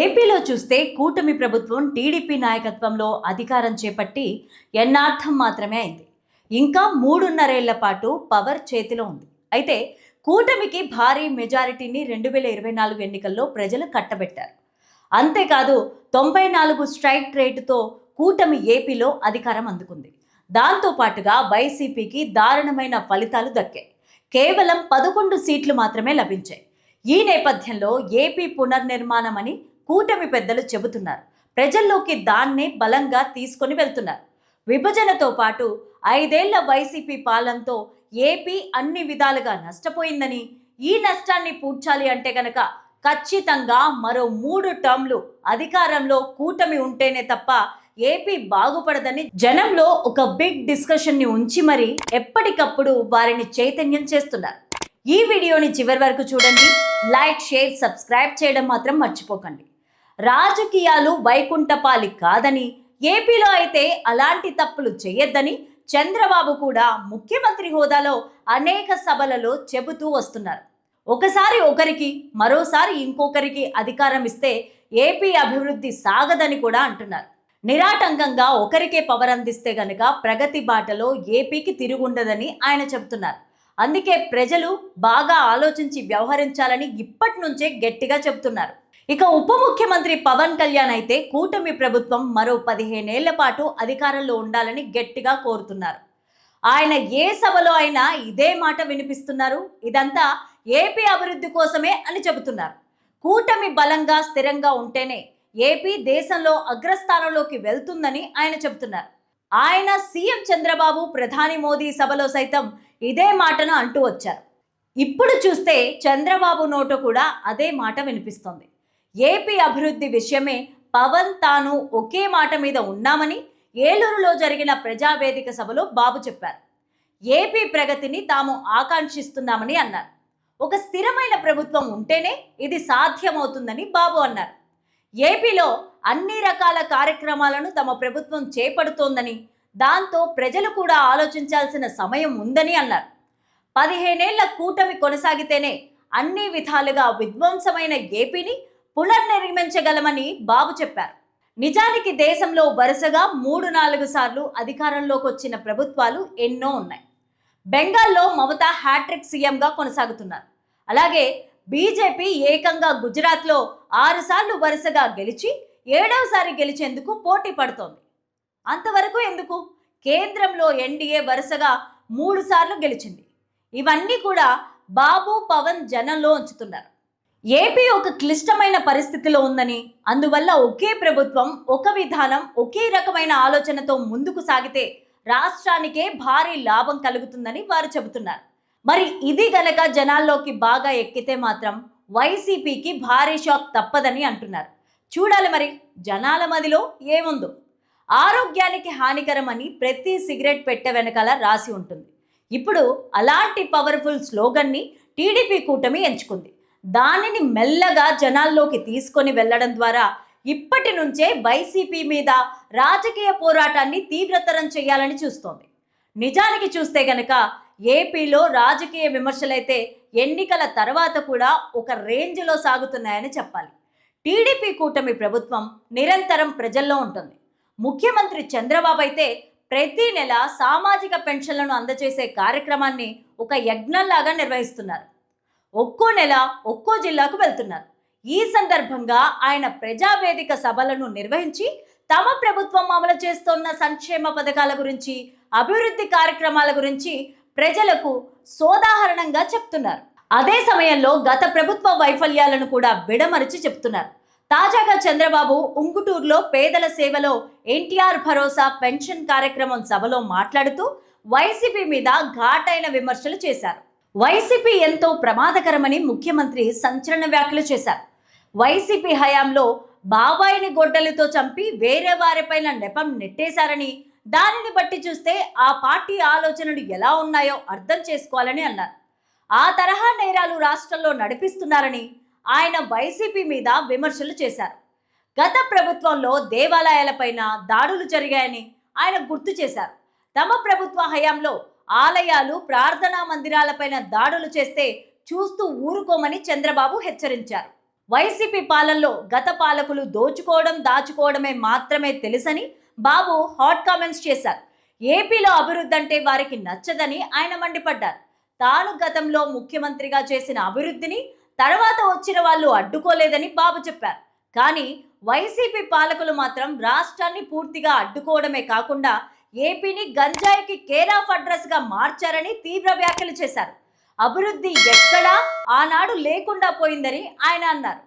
ఏపీలో చూస్తే కూటమి ప్రభుత్వం టీడీపీ నాయకత్వంలో అధికారం చేపట్టి ఎన్నార్థం మాత్రమే అయింది. ఇంకా మూడున్నరేళ్ళ పాటు పవర్ చేతిలో ఉంది. అయితే కూటమికి భారీ మెజారిటీని రెండు వేల ఇరవై నాలుగు ఎన్నికల్లో ప్రజలు కట్టబెట్టారు. అంతేకాదు తొంభై నాలుగు స్ట్రైక్ రేటుతో కూటమి ఏపీలో అధికారం అందుకుంది. దాంతో పాటుగా వైసీపీకి దారుణమైన ఫలితాలు దక్కాయి. కేవలం పదకొండు సీట్లు మాత్రమే లభించాయి. ఈ నేపథ్యంలో ఏపీ పునర్నిర్మాణం అని కూటమి పెద్దలు చెబుతున్నారు. ప్రజల్లోకి దాన్నే బలంగా తీసుకొని వెళ్తున్నారు. విభజనతో పాటు ఐదేళ్ళ వైసీపీ పాలనతో ఏపీ అన్ని విధాలుగా నష్టపోయిందని ఈ నష్టాన్ని పూడ్చాలి అంటే గనక ఖచ్చితంగా మరో మూడు టర్మ్లు అధికారంలో కూటమి ఉంటేనే తప్ప ఏపీ బాగుపడదని జనంలో ఒక బిగ్ డిస్కషన్ని ఉంచి మరి ఎప్పటికప్పుడు వారిని చైతన్యం చేస్తున్నారు. ఈ వీడియోని చివరి వరకు చూడండి. లైక్ షేర్ సబ్స్క్రైబ్ చేయడం మాత్రం మర్చిపోకండి. రాజకీయాలు వైకుంఠపాలి కాదని ఏపీలో అయితే అలాంటి తప్పులు చేయొద్దని చంద్రబాబు కూడా ముఖ్యమంత్రి హోదాలో అనేక సభలలో చెబుతూ వస్తున్నారు. ఒకసారి ఒకరికి మరోసారి ఇంకొకరికి అధికారం ఇస్తే ఏపీ అభివృద్ధి సాగదని కూడా అంటున్నారు. నిరాటంకంగా ఒకరికే పవర్ అందిస్తే గనక ప్రగతి బాటలో ఏపీకి తిరుగుండదని ఆయన చెబుతున్నారు. అందుకే ప్రజలు బాగా ఆలోచించి వ్యవహరించాలని ఇప్పటి నుంచే గట్టిగా చెబుతున్నారు. ఇక ఉప ముఖ్యమంత్రి పవన్ కళ్యాణ్ అయితే కూటమి ప్రభుత్వం మరో పదిహేనేళ్ళ పాటు అధికారంలో ఉండాలని గట్టిగా కోరుతున్నారు. ఆయన ఏ సభలో అయినా ఇదే మాట వినిపిస్తున్నారు. ఇదంతా ఏపీ అభివృద్ధి కోసమే అని చెబుతున్నారు. కూటమి బలంగా స్థిరంగా ఉంటేనే ఏపీ దేశంలో అగ్రస్థానంలోకి వెళ్తుందని ఆయన చెబుతున్నారు. ఆయన సీఎం చంద్రబాబు ప్రధాని మోదీ సభలో సైతం ఇదే మాటను అంటూ వచ్చారు. ఇప్పుడు చూస్తే చంద్రబాబు నోట కూడా అదే మాట వినిపిస్తోంది. ఏపీ అభివృద్ధి విషయమే పవన్ తాను ఒకే మాట మీద ఉన్నామని ఏలూరులో జరిగిన ప్రజావేదిక సభలో బాబు చెప్పారు. ఏపీ ప్రగతిని తాము ఆకాంక్షిస్తున్నామని అన్నారు. ఒక స్థిరమైన ప్రభుత్వం ఉంటేనే ఇది సాధ్యమవుతుందని బాబు అన్నారు. ఏపీలో అన్ని రకాల కార్యక్రమాలను తమ ప్రభుత్వం చేపడుతోందని దాంతో ప్రజలు కూడా ఆలోచించాల్సిన సమయం ఉందని అన్నారు. పదిహేనేళ్ళ కూటమి కొనసాగితేనే అన్ని విధాలుగా విధ్వంసమైన ఏపీని పునర్నిర్మించగలమని బాబు చెప్పారు. నిజానికి దేశంలో వరుసగా మూడు నాలుగు సార్లు అధికారంలోకి వచ్చిన ప్రభుత్వాలు ఎన్నో ఉన్నాయి. బెంగాల్లో మమత హ్యాట్రిక్ సీఎంగా కొనసాగుతున్నారు. అలాగే బీజేపీ ఏకంగా గుజరాత్లో ఆరుసార్లు వరుసగా గెలిచి ఏడవసారి గెలిచేందుకు పోటీ పడుతోంది. అంతవరకు ఎందుకు? కేంద్రంలో ఎన్డీఏ వరుసగా మూడుసార్లు గెలిచింది. ఇవన్నీ కూడా బాబు పవన్ జనంలో ఉంచుతున్నారు. ఏపీ ఒక క్లిష్టమైన పరిస్థితిలో ఉందని అందువల్ల ఒకే ప్రభుత్వం ఒక విధానం ఒకే రకమైన ఆలోచనతో ముందుకు సాగితే రాష్ట్రానికే భారీ లాభం కలుగుతుందని వారు చెబుతున్నారు. మరి ఇది గనక జనాల్లోకి బాగా ఎక్కితే మాత్రం వైసీపీకి భారీ షాక్ తప్పదని అంటున్నారు. చూడాలి మరి జనాల మదిలో ఏముందో? ఆరోగ్యానికి హానికరమని ప్రతి సిగరెట్ పెట్టె వెనకాల రాసి ఉంటుంది. ఇప్పుడు అలాంటి పవర్ఫుల్ స్లోగన్ని టీడీపీ కూటమి ఎంచుకుంది. దానిని మెల్లగా జనాల్లోకి తీసుకొని వెళ్ళడం ద్వారా ఇప్పటి నుంచే వైసీపీ మీద రాజకీయ పోరాటాన్ని తీవ్రతరం చేయాలని చూస్తోంది. నిజానికి చూస్తే గనక ఏపీలో రాజకీయ విమర్శలైతే ఎన్నికల తర్వాత కూడా ఒక రేంజ్లో సాగుతున్నాయని చెప్పాలి. టీడీపీ కూటమి ప్రభుత్వం నిరంతరం ప్రజల్లో ఉంటుంది. ముఖ్యమంత్రి చంద్రబాబు అయితే ప్రతి నెల సామాజిక పెన్షన్లను అందజేసే కార్యక్రమాన్ని ఒక యజ్ఞంలాగా నిర్వహిస్తున్నారు. ఒక్కో నెల ఒక్కో జిల్లాకు వెళ్తున్నారు. ఈ సందర్భంగా ఆయన ప్రజావేదిక సభలను నిర్వహించి తమ ప్రభుత్వం అమలు చేస్తున్న సంక్షేమ పథకాల గురించి అభివృద్ధి కార్యక్రమాల గురించి ప్రజలకు సోదాహరణంగా చెప్తున్నారు. అదే సమయంలో గత ప్రభుత్వ వైఫల్యాలను కూడా విడమరిచి చెప్తున్నారు. తాజాగా చంద్రబాబు ఉంగుటూరులో పేదల సేవలో ఎన్టీఆర్ భరోసా పెన్షన్ కార్యక్రమం సభలో మాట్లాడుతూ వైసీపీ మీద ఘాటైన విమర్శలు చేశారు. వైసీపీ ఎంతో ప్రమాదకరమని ముఖ్యమంత్రి సంచలన వ్యాఖ్యలు చేశారు. వైసీపీ హయాంలో బాబాయిని గొడ్డలితో చంపి వేరే వారిపైన నెపం నెట్టేశారని దానిని బట్టి చూస్తే ఆ పార్టీ ఆలోచనలు ఎలా ఉన్నాయో అర్థం చేసుకోవాలని అన్నారు. ఆ తరహా నేరాలు రాష్ట్రంలో నడిపిస్తున్నారని ఆయన వైసీపీ మీద విమర్శలు చేశారు. గత ప్రభుత్వంలో దేవాలయాలపైన దాడులు జరిగాయని ఆయన గుర్తు చేశారు. తమ ప్రభుత్వ హయాంలో ఆలయాలు ప్రార్థనా మందిరాలపైన దాడులు చేస్తే చూస్తూ ఊరుకోమని చంద్రబాబు హెచ్చరించారు. వైసీపీ పాలనలో గత పాలకులు దోచుకోవడం దాచుకోవడమే మాత్రమే తెలుసని బాబు హాట్ కామెంట్స్ చేశారు. ఏపీలో అభివృద్ధి అంటే వారికి నచ్చదని ఆయన మండిపడ్డారు. తాను గతంలో ముఖ్యమంత్రిగా చేసిన అభివృద్ధిని తర్వాత వచ్చిన వాళ్ళు అడ్డుకోలేదని బాబు చెప్పారు. కానీ వైసీపీ పాలకులు మాత్రం రాష్ట్రాన్ని పూర్తిగా అడ్డుకోవడమే కాకుండా ఏపీని గంజాయికి కేర్ ఆఫ్ అడ్రస్గా మార్చారని తీవ్ర వ్యాఖ్యలు చేశారు. అభివృద్ధి ఎక్కడా ఆనాడు లేకుండా పోయిందని ఆయన అన్నారు.